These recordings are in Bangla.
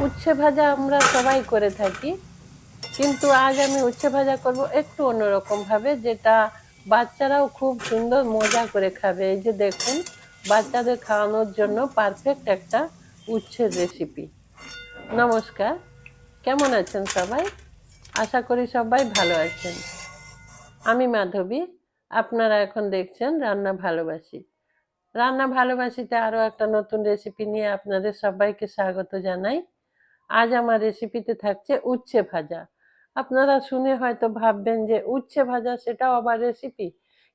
উচ্ছে ভাজা আমরা সবাই করে থাকি, কিন্তু আজ আমি উচ্ছে ভাজা করব একটু অন্যরকম ভাবে, যেটা বাচ্চারাও খুব সুন্দর মজা করে খাবে। এই যে দেখুন, বাচ্চাদের খাওয়ানোর জন্য পারফেক্ট একটা উচ্ছের রেসিপি নমস্কার, কেমন আছেন সবাই? আশা করি সবাই ভালো আছেন। আমি মাধবী, আপনারা এখন দেখছেন রান্না ভালোবাসি। রান্না ভালোবাসিতে আরও একটা নতুন রেসিপি নিয়ে আপনাদের সবাইকে স্বাগত জানাই। আজ আমার রেসিপিতে থাকছে উচ্ছে ভাজা। আপনারা শুনে হয়তো ভাববেন যে উচ্ছে ভাজা সেটাও আবার রেসিপি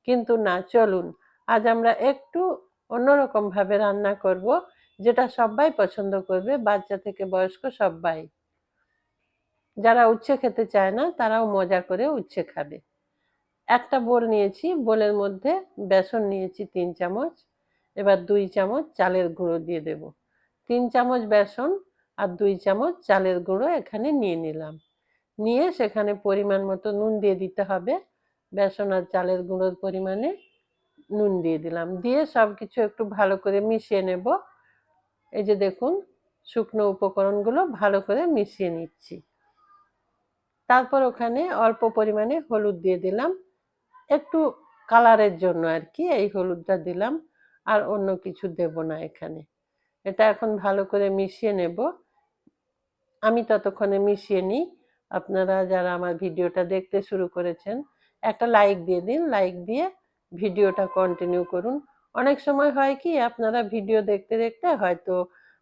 কিন্তু না, চলুন। আজ আমরা একটু অন্যরকম ভাবে রান্না করব, যেটা সবাই পছন্দ করবে, বাচ্চা থেকে বয়স্ক সবাই। যারা উচ্ছে খেতে চায় না, তারাও মজা করে উচ্ছে খাবে। একটা বোল নিয়েছি, বোলের মধ্যে বেসন নিয়েছি তিন চামচ। এবার দুই চামচ চালের গুঁড়ো দিয়ে দেব। তিন চামচ বেসন আর দুই চামচ চালের গুঁড়ো এখানে নিয়ে নিলাম। নিয়ে সেখানে পরিমাণ মতো নুন দিয়ে দিতে হবে। বেসন আর চালের গুঁড়োর পরিমাণে নুন দিয়ে দিলাম। দিয়ে সব কিছু একটু ভালো করে মিশিয়ে নেব। এই যে দেখুন, শুকনো উপকরণগুলো ভালো করে মিশিয়ে নিচ্ছি। তারপর ওখানে অল্প পরিমাণে হলুদ দিয়ে দিলাম। একটু কালারের জন্য আর কি এই হলুদটা দিলাম। আর অন্য কিছু দেব না এখানে। এটা এখন ভালো করে মিশিয়ে নেব। আমি ততক্ষণে মিশিয়ে নিই। আপনারা যারা আমার ভিডিওটা দেখতে শুরু করেছেন, একটা লাইক দিয়ে দিন। লাইক দিয়ে ভিডিওটা কন্টিনিউ করুন। অনেক সময় হয় কি, আপনারা ভিডিও দেখতে দেখতে হয়তো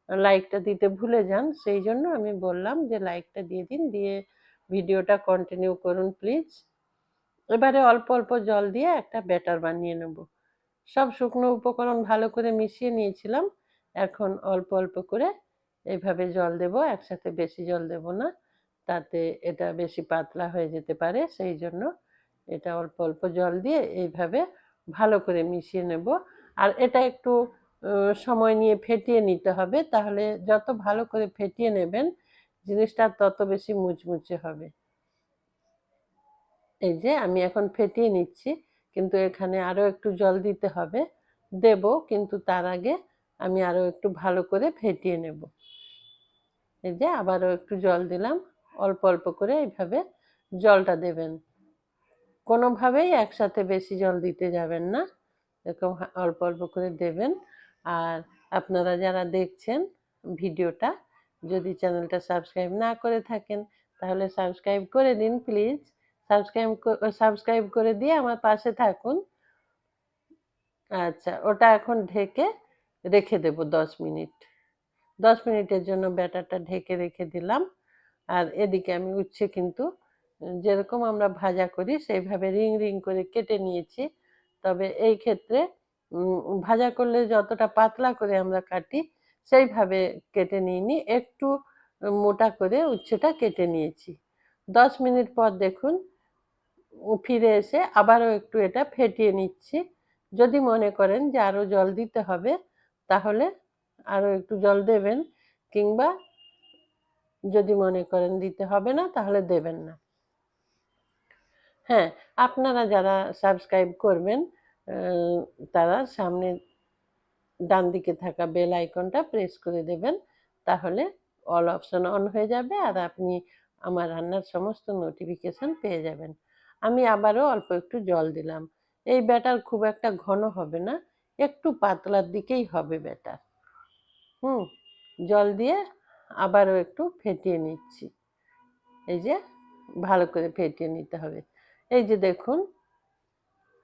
লাইকটা দিতে ভুলে যান। সেই জন্য আমি বললাম যে লাইকটা দিয়ে দিন, দিয়ে ভিডিওটা কন্টিনিউ করুন প্লিজ এবারে অল্প অল্প জল দিয়ে একটা ব্যাটার বানিয়ে নেব। সব শুকনো উপকরণ ভালো করে মিশিয়ে নিয়েছিলাম। এখন অল্প অল্প করে এইভাবে জল দেব, একসাথে বেশি জল দেব না। তাতে এটা বেশি পাতলা হয়ে যেতে পারে, সেই জন্য এটা অল্প অল্প জল দিয়ে এইভাবে ভালো করে মিশিয়ে নেব। আর এটা একটু সময় নিয়ে ফেটিয়ে নিতে হবে, তাহলে যত ভালো করে ফেটিয়ে নেবেন, জিনিসটা তত বেশি মুচমুচে হবে। এই যে আমি এখন ফেটিয়ে নিচ্ছি, কিন্তু এখানে আরও একটু জল দিতে হবে। দেব, কিন্তু তার আগে আমি আরও একটু ভালো করে ফেটিয়ে নেব। এই যে আবারও একটু জল দিলাম, অল্প অল্প করে এইভাবে জলটা দেবেন। কোনোভাবেই একসাথে বেশি জল দিতে যাবেন না, এরকম অল্প অল্প করে দেবেন। আর আপনারা যারা দেখছেন ভিডিওটা, যদি চ্যানেলটা সাবস্ক্রাইব না করে থাকেন, তাহলে সাবস্ক্রাইব করে দিন প্লিজ। সাবস্ক্রাইব সাবস্ক্রাইব করে দিয়ে আমার পাশে থাকুন। আচ্ছা ওটা এখন ঢেকে রেখে দেব দশ মিনিট। দশ মিনিটের জন্য ব্যাটারটা ঢেকে রেখে দিলাম। আর এদিকে আমি উচ্ছে কিন্তু, যেরকম আমরা ভাজা করি সেইভাবে রিং রিং করে কেটে নিয়েছি। তবে এই ক্ষেত্রে ভাজা করলে যতটা পাতলা করে আমরা কাটি, সেইভাবে কেটে নিইনি। একটু মোটা করে উচ্ছেটা কেটে নিয়েছি। দশ মিনিট পর দেখুন, ফিরে এসে আবারও একটু এটা ফেটিয়ে নিচ্ছি। যদি মনে করেন যে আরও জল দিতে হবে, তাহলে আরও একটু জল দেবেন কিংবা যদি মনে করেন দিতে হবে না, তাহলে দেবেন না। হ্যাঁ আপনারা যারা সাবস্ক্রাইব করবেন তারা সামনে ডান দিকে থাকা বেল আইকনটা প্রেস করে দেবেন, তাহলে অল অপশন অন হয়ে যাবে আর আপনি আমার রান্নার সমস্ত নোটিফিকেশান পেয়ে যাবেন। আমি আবারও অল্প একটু জল দিলাম। এই ব্যাটার খুব একটা ঘন হবে না, একটু পাতলার দিকেই হবে ব্যাটার। হুম, জল দিয়ে আবারও একটু ফেটিয়ে নিচ্ছি। এই যে ভালো করে ফেটিয়ে নিতে হবে। এই যে দেখুন,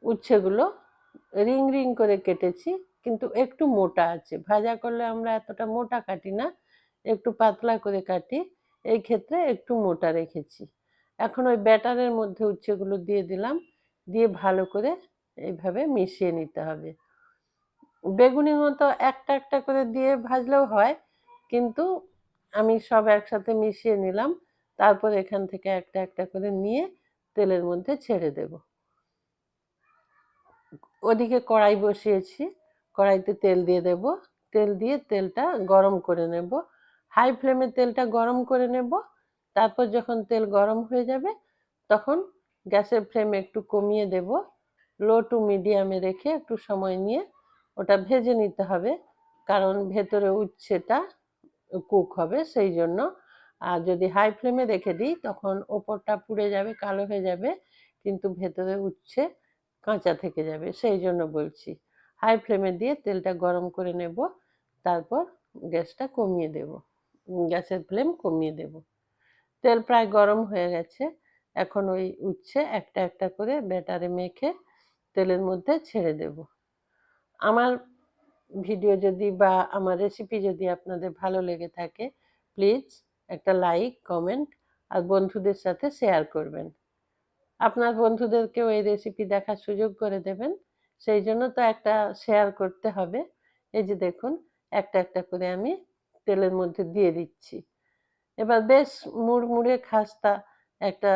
উচ্ছেগুলো রিং রিং করে কেটেছি, কিন্তু একটু মোটা আছে। ভাজা করলে আমরা এতটা মোটা কাটি না, একটু পাতলা করে কাটি, এই ক্ষেত্রে একটু মোটা রেখেছি। এখন ওই ব্যাটারের মধ্যে উচ্ছেগুলো দিয়ে দিলাম, দিয়ে ভালো করে এইভাবে মিশিয়ে নিতে হবে। বেগুনির মতো একটা একটা করে দিয়ে ভাজলেও হয়, কিন্তু আমি সব একসাথে মিশিয়ে নিলাম, তারপর এখান থেকে একটা একটা করে নিয়ে তেলের মধ্যে ছেড়ে দেব। ওদিকে কড়াই বসিয়েছি, কড়াইতে তেল দিয়ে দেব, তেল দিয়ে তেলটা গরম করে নেব। হাই ফ্লেমে তেলটা গরম করে নেব, তারপর যখন তেল গরম হয়ে যাবে, তখন গ্যাসের ফ্লেম একটু কমিয়ে দেব। লো টু মিডিয়ামে রেখে একটু সময় নিয়ে ওটা ভেজে নিতে হবে, কারণ ভেতরে উচ্ছেটা কুক হবে সেই জন্য আর যদি হাই ফ্লেমে রেখে দিই, তখন ওপরটা পুড়ে যাবে, কালো হয়ে যাবে, কিন্তু ভেতরে উচ্ছে কাঁচা থেকে যাবে সেই জন্য বলছি। হাই ফ্লেমে দিয়ে তেলটা গরম করে নেব, তারপর গ্যাসটা কমিয়ে দেব। গ্যাসের ফ্লেম কমিয়ে দেব। তেল প্রায় গরম হয়ে গেছে, এখন ওই উচ্ছে একটা একটা করে ব্যাটারে মেখে তেলের মধ্যে ছেড়ে দেব। আমার ভিডিও যদি বা আমার রেসিপি যদি আপনাদের ভালো লেগে থাকে প্লিজ একটা লাইক কমেন্ট আর বন্ধুদের সাথে শেয়ার করবেন। আপনার বন্ধুদেরকেও এই রেসিপি দেখার সুযোগ করে দেবেন। সেই জন্য তো একটা শেয়ার করতে হবে। এই যে দেখুন, একটা একটা করে আমি তেলের মধ্যে দিয়ে দিচ্ছি। এবার বেশ মুড়মুড়ে খাস্তা একটা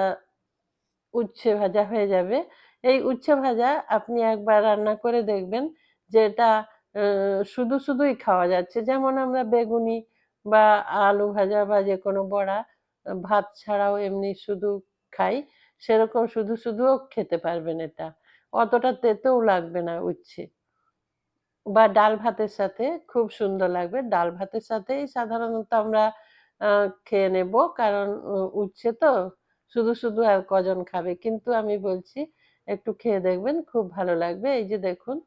উচ্ছে ভাজা হয়ে যাবে। এই উচ্ছে ভাজা আপনি একবার রান্না করে দেখবেন। যে এটা শুধু শুধুই খাওয়া যাচ্ছে। যেমন আমরা বেগুনি বা আলু ভাজা বা যে কোনো বড়া ভাত ছাড়াও এমনি শুধু খাই, সেরকম শুধু শুধুও খেতে পারবেন এটা। অতটা তেতেও লাগবে না উচ্ছে। বা ডাল ভাতের সাথে খুব সুন্দর লাগবে। ডাল ভাতের সাথেই সাধারণত আমরা খেয়ে নেব। কারণ উচ্ছে তো শুধু শুধু আর কজন খাবে। কিন্তু আমি বলছি, একটু খেয়ে দেখবেন, খুব ভালো লাগবে। এই যে দেখুন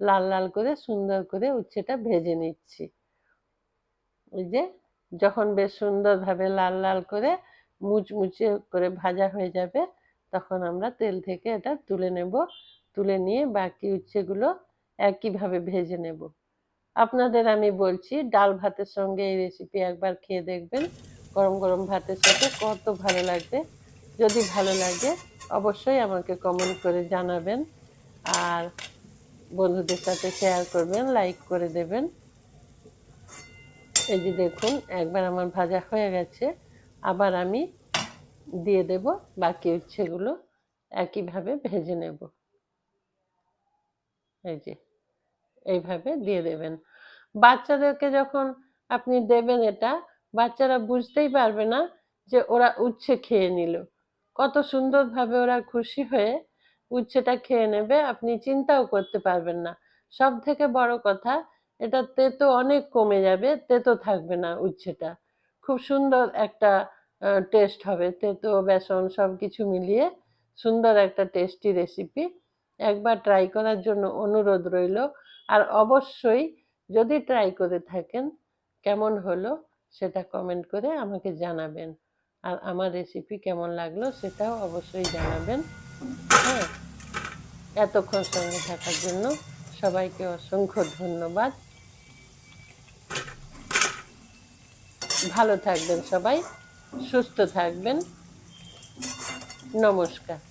লাল লাল করে সুন্দর করে উচ্ছেটা ভেজে নিচ্ছি। ওই যে যখন বেশ সুন্দরভাবে লাল লাল করে মুচমুচে করে ভাজা হয়ে যাবে, তখন আমরা তেল থেকে এটা তুলে নেব। তুলে নিয়ে বাকি উচ্ছেগুলো একইভাবে ভেজে নেব। আপনাদের আমি বলছি, ডাল ভাতের সঙ্গে এই রেসিপি একবার খেয়ে দেখবেন। গরম গরম ভাতের সাথে কত ভালো লাগবে। যদি ভালো লাগে, অবশ্যই আমাকে কমেন্ট করে জানাবেন। আর বন্ধুদের সাথে শেয়ার করবেন লাইক করে দেবেন। এই যে দেখুন, একবার আমার ভাজা হয়ে গেছে। আবার আমি দিয়ে দেব বাকি উচ্ছেগুলো, একইভাবে ভেজে নেব। এই যে, এইভাবে দিয়ে দেবেন। বাচ্চাদেরকে যখন আপনি দেবেন এটা, বাচ্চারা বুঝতেই পারবে না যে ওরা উচ্ছে খেয়ে নিল। কত সুন্দরভাবে ওরা খুশি হয়ে উচ্ছেটা খেয়ে নেবে, আপনি চিন্তাও করতে পারবেন না। সব থেকে বড় কথা, এটা তেতো অনেক কমে যাবে, তেতো থাকবে না উচ্ছেটা। খুব সুন্দর একটা টেস্ট হবে, তেতো, বেসন সব কিছু মিলিয়ে সুন্দর একটা টেস্টি রেসিপি। একবার ট্রাই করার জন্য অনুরোধ রইল। আর অবশ্যই যদি ট্রাই করে থাকেন, কেমন হলো সেটা কমেন্ট করে আমাকে জানাবেন। আর আমার রেসিপি কেমন লাগল সেটাও অবশ্যই জানাবেন। হ্যাঁ। এতক্ষণ সঙ্গে থাকার জন্য সবাইকে অসংখ্য ধন্যবাদ। ভালো থাকবেন সবাই সুস্থ থাকবেন। নমস্কার।